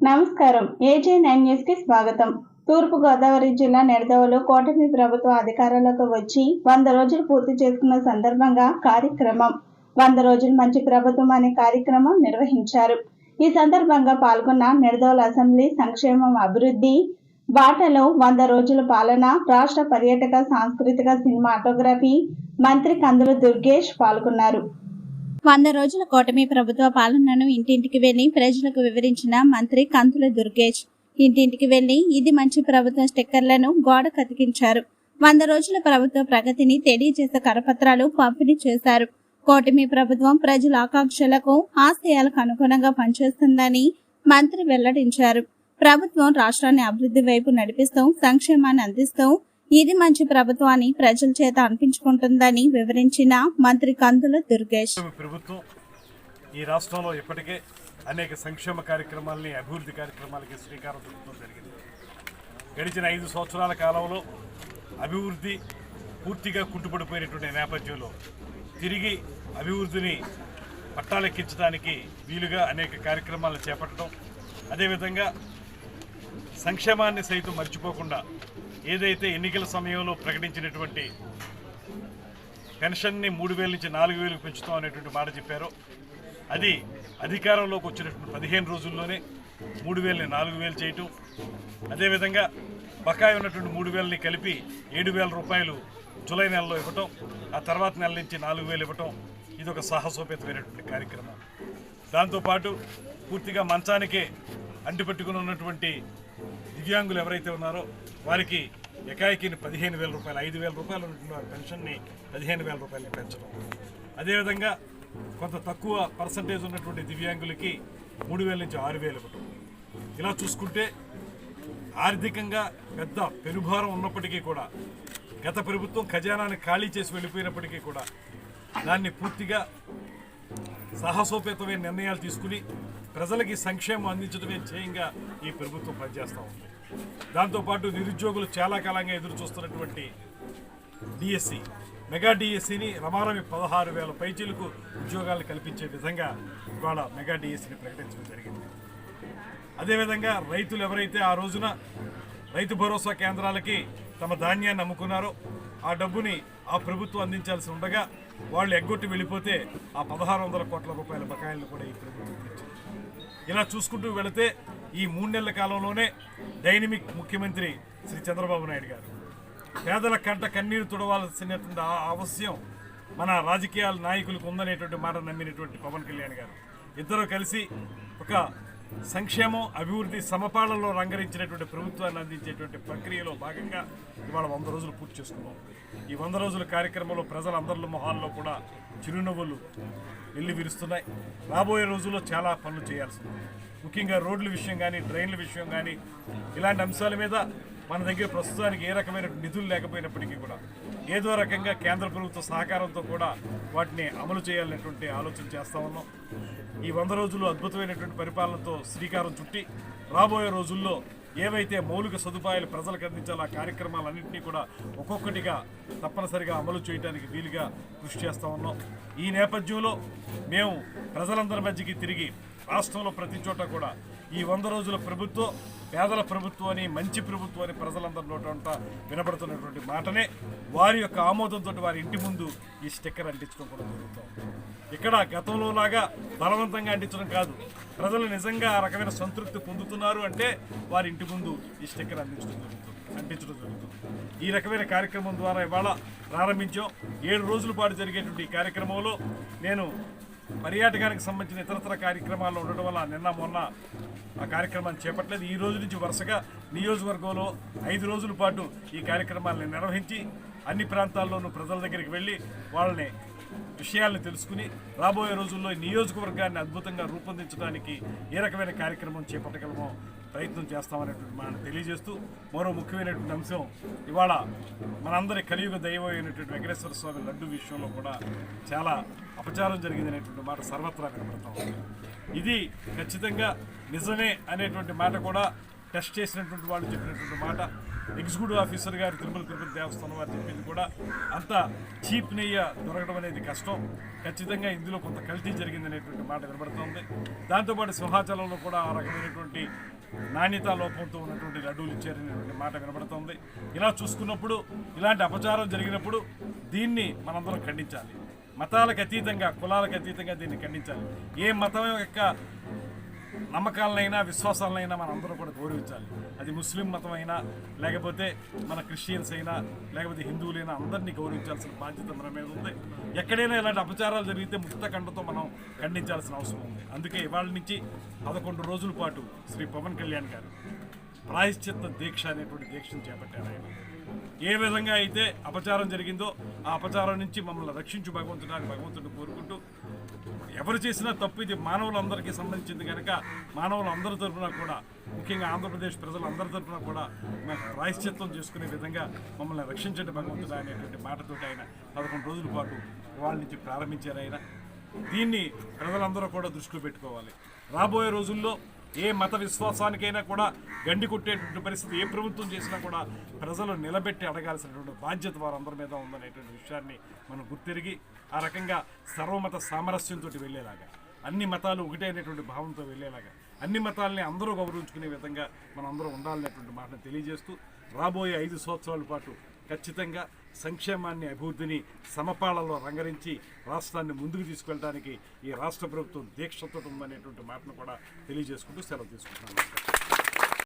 నమస్కారం. ఏజే నైన్ న్యూస్కి స్వాగతం. తూర్పు గోదావరి జిల్లా నెడదవలో కూటమి ప్రభుత్వ అధికారంలోకి వచ్చి వంద రోజులు పూర్తి చేసుకున్న సందర్భంగా కార్యక్రమం. వంద రోజులు మంచి ప్రభుత్వం అనే కార్యక్రమం నిర్వహించారు. ఈ సందర్భంగా పాల్గొన్న నెడదవల అసెంబ్లీ సంక్షేమం అభివృద్ధి బాటలో వంద రోజుల పాలన రాష్ట్ర పర్యాటక సాంస్కృతిక సినిమాటోగ్రఫీ మంత్రి కందులు దుర్గేష్ పాల్గొన్నారు. వంద రోజుల కూటమి ప్రభుత్వ పాలనను ఇంటింటికి వెళ్ళి ప్రజలకు వివరించిన మంత్రి కంతుల దుర్గేష్. ఇంటింటికి వెళ్ళి ఇది మంచి ప్రభుత్వ స్టిక్కర్లను గోడ కతికించారు. వంద రోజుల ప్రభుత్వ ప్రగతిని తెలియజేసే కరపత్రాలు పంపిణీ చేశారు. కూటమి ప్రభుత్వం ప్రజల ఆకాంక్షలకు ఆశయాలకు అనుగుణంగా పనిచేస్తుందని మంత్రి వెల్లడించారు. ప్రభుత్వం రాష్ట్రాన్ని అభివృద్ధి వైపు నడిపిస్తూ సంక్షేమాన్ని అందిస్తూ ఇది మంచి ప్రభుత్వాన్ని ప్రజల చేత అనిపించుకుంటుందని వివరించిన మంత్రి కందుల దుర్గేష్. ప్రభుత్వం ఈ రాష్ట్రంలో ఇప్పటికే అనేక సంక్షేమ కార్యక్రమాలని అభివృద్ధి కార్యక్రమాలకి శ్రీకారం చుట్టడం జరిగింది. గడిచిన ఐదు సంవత్సరాల కాలంలో అభివృద్ధి పూర్తిగా కుంటుపడిపోయినటువంటి నేపథ్యంలో తిరిగి అభివృద్ధిని పట్టాలెక్కించడానికి వీలుగా అనేక కార్యక్రమాలను చేపట్టడం అదేవిధంగా సంక్షేమాన్ని సైతం మర్చిపోకుండా ఏదైతే ఎన్నికల సమయంలో ప్రకటించినటువంటి పెన్షన్ని మూడు వేల నుంచి నాలుగు వేలకు పెంచుతాం అనేటువంటి మాట చెప్పారో అది అధికారంలోకి వచ్చినటువంటి పదిహేను రోజుల్లోనే మూడు వేలని నాలుగు వేలు చేయటం అదేవిధంగా బకాయి ఉన్నటువంటి మూడు వేలని కలిపి ఏడు వేల రూపాయలు జూలై నెలలో ఇవ్వటం ఆ తర్వాత నెల నుంచి నాలుగు వేలు ఇవ్వటం ఇది ఒక సాహసోపేతమైనటువంటి కార్యక్రమం. దాంతోపాటు పూర్తిగా మంచానికే అంటిపెట్టుకుని ఉన్నటువంటి దివ్యాంగులు ఎవరైతే ఉన్నారో వారికి ఎకాయికిని పదిహేను వేల రూపాయలు ఐదు వేల రూపాయలు ఉంటున్నారు పెన్షన్ని పదిహేను వేల రూపాయలని పెంచడం. అదేవిధంగా కొంత తక్కువ పర్సంటేజ్ ఉన్నటువంటి దివ్యాంగులకి మూడు వేల నుంచి ఆరు వేలు ఇవ్వటం. ఇలా చూసుకుంటే ఆర్థికంగా పెద్ద పెనుభారం ఉన్నప్పటికీ కూడా గత ప్రభుత్వం ఖజానాన్ని ఖాళీ చేసి వెళ్ళిపోయినప్పటికీ కూడా దాన్ని పూర్తిగా సాహసోపేతమైన నిర్ణయాలు తీసుకుని ప్రజలకి సంక్షేమం అందించడమే ధ్యేయంగా ఈ ప్రభుత్వం పనిచేస్తూ ఉంది. దాంతోపాటు నిరుద్యోగులు చాలా కాలంగా ఎదురు చూస్తున్నటువంటి డిఎస్సి మెగా డిఎస్సిని రమారమి పదహారు వేల పైచీలకు ఉద్యోగాలు కల్పించే విధంగా ఇవాళ మెగా డిఎస్సిని ప్రకటించడం జరిగింది. అదేవిధంగా రైతులు ఎవరైతే ఆ రోజున రైతు భరోసా కేంద్రాలకి తమ ధాన్యాన్ని అమ్ముకున్నారో ఆ డబ్బుని ఆ ప్రభుత్వం అందించాల్సి ఉండగా వాళ్ళు ఎగ్గొట్టి వెళ్ళిపోతే ఆ పదహారు వందల కోట్ల రూపాయల బకాయిలను కూడా ఈ ప్రభుత్వం ఇలా చూసుకుంటూ వెళితే ఈ మూడు నెలల కాలంలోనే డైనమిక్ ముఖ్యమంత్రి శ్రీ చంద్రబాబు నాయుడు గారు పేదల కంట కన్నీరు తుడవాల్సినటువంటి ఆ అవశ్యం మన రాజకీయాల నాయకులకు ఉందనేటువంటి మాట నమ్మినటువంటి పవన్ కళ్యాణ్ గారు. ఇద్దరు కలిసి ఒక సంక్షేమం అభివృద్ధి సమపాలనలో రంగరించినటువంటి ప్రభుత్వాన్ని అందించేటువంటి ప్రక్రియలో భాగంగా ఇవాళ వంద రోజులు పూర్తి చేసుకున్నాం. ఈ వంద రోజుల కార్యక్రమంలో ప్రజలందరి మొహాల్లో కూడా చిరునవ్వులు వెళ్ళి విరుస్తున్నాయి. రాబోయే రోజుల్లో చాలా పనులు చేయాల్సి ఉంది ముఖ్యంగా రోడ్ల విషయం కానీ డ్రైన్ల విషయం కానీ ఇలాంటి అంశాల మీద మన దగ్గర ప్రస్తుతానికి ఏ రకమైన నిధులు లేకపోయినప్పటికీ కూడా ఏదో రకంగా కేంద్ర ప్రభుత్వ సహకారంతో కూడా వాటిని అమలు చేయాలనేటువంటి ఆలోచన చేస్తా ఉన్నాం. ఈ వంద రోజులు అద్భుతమైనటువంటి పరిపాలనతో శ్రీకారం చుట్టి రాబోయే రోజుల్లో ఏవైతే మౌలిక సదుపాయాలు ప్రజలకు అందించాలో ఆ కార్యక్రమాలన్నింటినీ కూడా ఒక్కొక్కటిగా తప్పనిసరిగా అమలు చేయడానికి వీలుగా కృషి చేస్తూ ఉన్నాం. ఈ నేపథ్యంలో మేము ప్రజలందరి మధ్యకి తిరిగి రాష్ట్రంలో ప్రతి చోట కూడా ఈ వంద రోజుల ప్రభుత్వం పేదల ప్రభుత్వం అని మంచి ప్రభుత్వం అని ప్రజలందరి నోట వినబడుతున్నటువంటి మాటనే వారి యొక్క ఆమోదంతో వారి ఇంటి ముందు ఈ స్టిక్కర్ అంటించడం కూడా ఇక్కడ గతంలో లాగా బలవంతంగా అంటించడం కాదు. ప్రజలు నిజంగా ఆ రకమైన సంతృప్తి పొందుతున్నారు అంటే వారి ఇంటి ముందు ఈ స్టిక్కర్ అందించడం జరుగుతుంది. అంటించడం జరుగుతుంది. ఈ రకమైన కార్యక్రమం ద్వారా ఇవాళ ప్రారంభించాం. ఏడు రోజుల పాటు జరిగేటువంటి ఈ కార్యక్రమంలో నేను పర్యాటకానికి సంబంధించిన ఇతరతర కార్యక్రమాల్లో ఉండడం వల్ల నిన్న మొన్న ఆ కార్యక్రమాన్ని చేపట్టలేదు. ఈ రోజు నుంచి వరుసగా నియోజకవర్గంలో ఐదు రోజుల పాటు ఈ కార్యక్రమాలను నిర్వహించి అన్ని ప్రాంతాల్లోనూ ప్రజల దగ్గరికి వెళ్ళి వాళ్ళని విషయాలను తెలుసుకుని రాబోయే రోజుల్లో ఈ నియోజకవర్గాన్ని అద్భుతంగా రూపొందించడానికి ఏ రకమైన కార్యక్రమం చేపట్టగలమో ప్రయత్నం చేస్తామనేటువంటి మనం తెలియజేస్తూ మరో ముఖ్యమైనటువంటి అంశం ఇవాళ మనందరి కలియుగ దైవం అయినటువంటి వెంకటేశ్వర స్వామి లడ్డు విషయంలో కూడా చాలా అపచారం జరిగిందనేటువంటి మాట సర్వత్రా కనబడతా ఉంది. ఇది ఖచ్చితంగా నిజమే అనేటువంటి మాట కూడా టెస్ట్ చేసినటువంటి వాళ్ళు చెప్పినటువంటి మాట. ఎగ్జిక్యూటివ్ ఆఫీసర్ గారు తిరుమల తిరుపతి దేవస్థానం వారు చెప్పింది కూడా అంత చీప్ నెయ్య దొరకడం అనేది కష్టం. ఖచ్చితంగా ఇందులో కొంత కల్తీ జరిగిందనేటువంటి మాట వినబడుతోంది దాంతోపాటు సింహాచలంలో కూడా ఆ రకమైనటువంటి నాణ్యతా లోపంతో ఉన్నటువంటి లడ్డూలు ఇచ్చారనేటువంటి మాట వినబడుతుంది. ఇలా చూసుకున్నప్పుడు ఇలాంటి అపచారం జరిగినప్పుడు దీన్ని మనందరం ఖండించాలి. మతాలకు అతీతంగా కులాలకు అతీతంగా దీన్ని ఖండించాలి. ఏ మతం యొక్క నమ్మకాలనైనా విశ్వాసాలనైనా మనందరం కూడా గౌరవించాలి. అది ముస్లిం మతం అయినా లేకపోతే మన క్రిస్టియన్స్ అయినా లేకపోతే హిందువులైనా అందరినీ గౌరవించాల్సిన బాధ్యత మన మీద ఉంది. ఎక్కడైనా ఇలాంటి అపచారాలు జరిగితే ముక్త కండతో మనం ఖండించాల్సిన అవసరం ఉంది. అందుకే ఇవాళ నుంచి పదకొండు రోజుల పాటు శ్రీ పవన్ కళ్యాణ్ గారు ప్రాయశ్చిత్త దీక్ష అనేటువంటి దీక్షను చేపట్టారు ఆయన. ఏ విధంగా అయితే అపచారం జరిగిందో ఆ అపచారం నుంచి మమ్మల్ని రక్షించు భగవంతుడాన్ని భగవంతుడిని కోరుకుంటూ ఎవరు చేసినా తప్పు. ఇది మానవులందరికీ సంబంధించింది కనుక మానవులందరి తరఫున కూడా ముఖ్యంగా ఆంధ్రప్రదేశ్ ప్రజలందరి తరఫున కూడా మేము ప్రాయశ్చిత్వం చేసుకునే విధంగా మమ్మల్ని రక్షించండి భగవంతుడు అనేటువంటి మాటతోటి ఆయన పదకొండు రోజుల పాటు వాళ్ళ నుంచి ప్రారంభించారు ఆయన. దీన్ని ప్రజలందరూ కూడా దృష్టిలో పెట్టుకోవాలి. రాబోయే రోజుల్లో ఏ మత విశ్వాసానికైనా కూడా గండి కొట్టేటువంటి పరిస్థితి ఏ ప్రభుత్వం చేసినా కూడా ప్రజలు నిలబెట్టి అడగాల్సినటువంటి బాధ్యత వారందరి మీద ఉందనేటువంటి విషయాన్ని మనం గుర్తిరిగి ఆ రకంగా సర్వమత సామరస్యంతో వెళ్ళేలాగా అన్ని మతాలు ఒకటే అనేటువంటి భావంతో వెళ్ళేలాగా అన్ని మతాలని అందరూ గౌరవించుకునే విధంగా మనం అందరూ ఉండాలనేటువంటి మాటను తెలియజేస్తూ రాబోయే ఐదు సంవత్సరాల పాటు ఖచ్చితంగా సంక్షేమాన్ని అభివృద్ధిని సమపాళలో రంగరించి రాష్ట్రాన్ని ముందుకు తీసుకెళ్ళడానికి ఈ రాష్ట్ర ప్రభుత్వం దీక్షతో ఉందనేటువంటి మాటను కూడా తెలియజేసుకుంటూ సెలవు తీసుకుంటున్నాను.